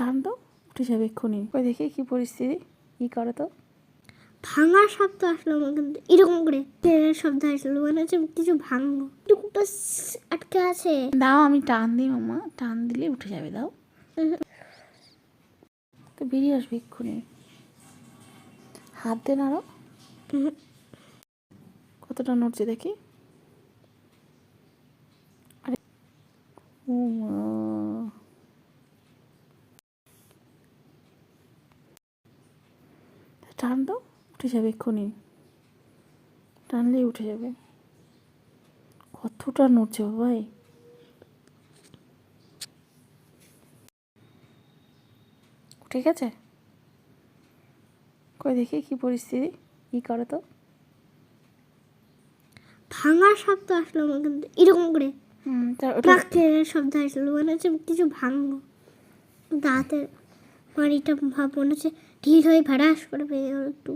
টান তো উঠে যাবে এক্ষুনি। ওই দেখি কি পরিস্থিতি কি করো তো? ভাঙার শব্দ আসলো কিন্তু এরকম করে। ট্রেনের শব্দ আসলো? মানে হচ্ছে কিছু ভাঙবো টুকুটা আটকে আছে। দাও আমি টান দিই মামা। টান দিলে উঠে যাবে দাও। তো বেরিয়ে আসবে এক্ষুনি? হাত দেন আরও। কতটা নড়ছে দেখি। আরে ও মা। টান তো উঠে যাবে এক্ষুনি। টানলেই উঠে যাবে। কতটা নড়ছে বাবাই। ঠিক আছে কই দেখি কি পরিস্থিতি কি করো তো? ভাঙার শব্দ আসলো আমার কিন্তু এরকম করে। ওটা শব্দ আসলো মানে হচ্ছে কিছু ভাঙবো। দাঁতে মাড়িটা ভাব মনে হচ্ছে ঢিল হয়ে ভাড়াস করে পেয়ে গেল একটু।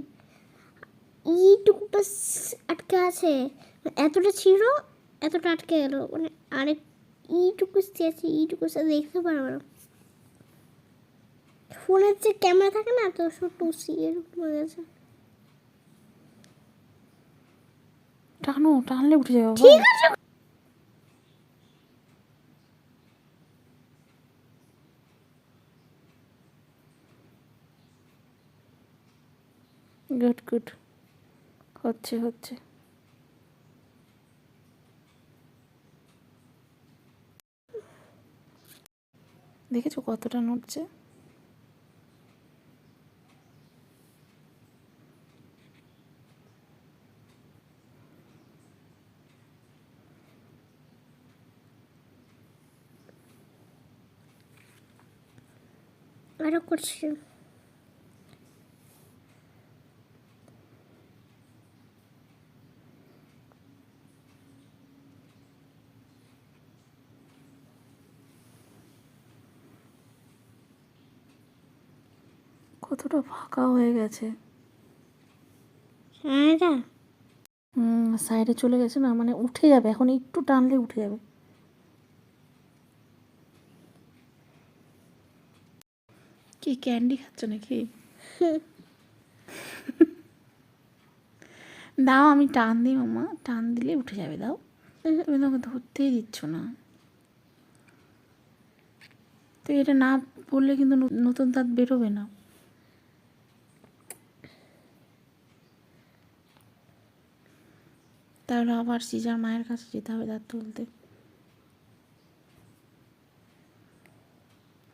এইটুকুটা আটকে আছে। এতটা ছিল এতটা আটকে গেল। মানে আরেক এইটুকু আছে এইটুকু সে দেখতে পারব না। ফোনের যে ক্যামেরা থাকে না তো ছোট সি এরকম হয়ে গেছে। টানো টানলে উঠে যাবে ঠিক আছে গুড গুড। হচ্ছে হচ্ছে। দেখেছ কতটা নড়ছে? আরও করছি। কতটা ফাঁকা হয়ে গেছে। হ্যাঁ হুম সাইডে চলে গেছে না মানে উঠে যাবে এখন একটু টানলে উঠে যাবে। কি ক্যান্ডি খাচ্ছ নাকি? দাও আমি টান দিই মামা টান দিলে উঠে যাবে দাও। তুমি তোমাকে ধরতেই দিচ্ছ না। তো এটা না পড়লে কিন্তু নতুন দাঁত বেরোবে না। তাহলে আবার সিজার মায়ের কাছে যেতে হবে দাঁত তুলতে।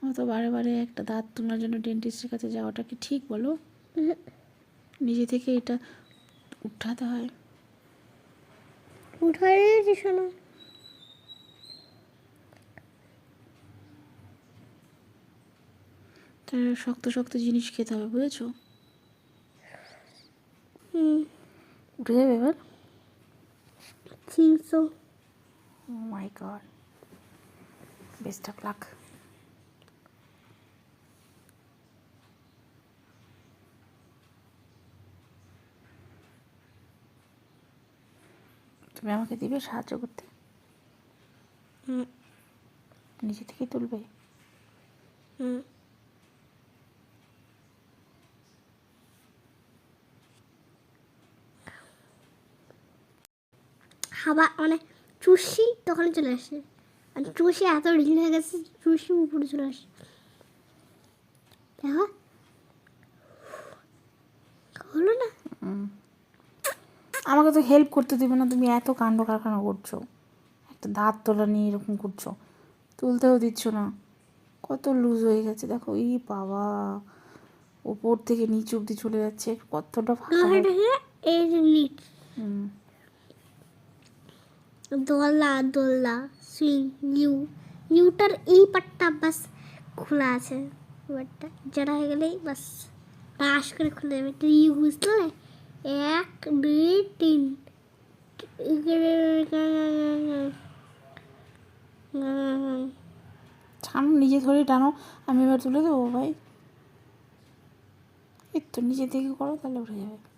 অত বারে বারে একটা দাঁত তোলার জন্য ডেন্টিস্টের কাছে যাওয়াটা কি ঠিক বলো? নিজে থেকে এটা উঠাতে হয়। উঠাই শোনো তাহলে শক্ত শক্ত জিনিস খেতে হবে বুঝেছ? হুম। উঠে যাবে এবার? Think so oh my god best of luck তুমি আমাকে দিবে সাহায্য করতে? নিজে থেকেই তুলবে? হুম। হাবা মানে চুষি তখন চলে আসে। আর চুষি এত ঢিল হয়ে গেছে চুষি উপরে চলে আসে। দেখো। হলো না? আমাকে তো হেল্প করতে দেবে না তুমি এত কাণ্ড কারখানা করছ। একটা দাঁত তোলা নিয়ে এরকম করছ। তুলতেও দিচ্ছ না। কত লুজ হয়ে গেছে দেখো। এই বাবা। ওপর থেকে নিচ অব্দি চলে যাচ্ছে কতটা ফাঁকা হয়ে- এই যে লিট হুম। দোলা দোলা, সুইং ইউ ইউটার এই পাটটা বাস খোলা আছে। এবারটা যারা হয়ে গেলেই বাস টাস করে খুলে দেবে। একটা ইউ বুঝলে এক, দুই, তিন। টানো নিজে ধরে টানো। আমি এবার তুলে দেবো, ভাই। এই তো, নিজে থেকে করো, তাহলে উঠে যাবে।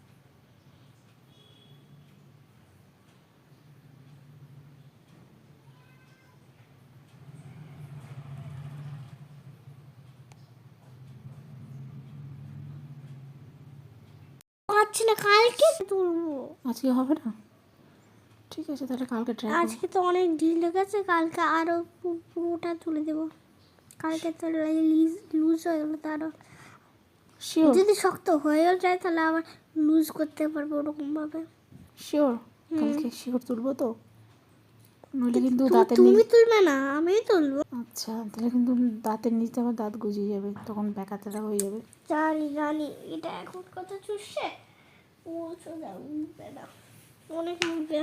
না কালকে তুলবো। আজকে হবে না? ঠিক আছে তাহলে কালকে ট্রাই আজকে তো অনেক ঢিল লেগেছে কালকে আরও পুরোটা তুলে দেবো। কালকে তো লিজ লুজ হয়ে গেলো তো আরও শিওর যদি শক্ত হয়েও যায় তাহলে আবার লুজ করতে পারব ওরকমভাবে। শিওর কালকে শিওর তুলবো তো। নইলে কিন্তু দাঁতের তুমি তুলবে না আমি তুলবো। আচ্ছা তাহলে কিন্তু দাঁতের নিচে আমার দাঁত গুজিয়ে যাবে তখন ব্যাকাতেরা হয়ে যাবে। জানি জানি এটা এখন কথা চুষছে? ও সোজা উঠবে না অনেক উঠবে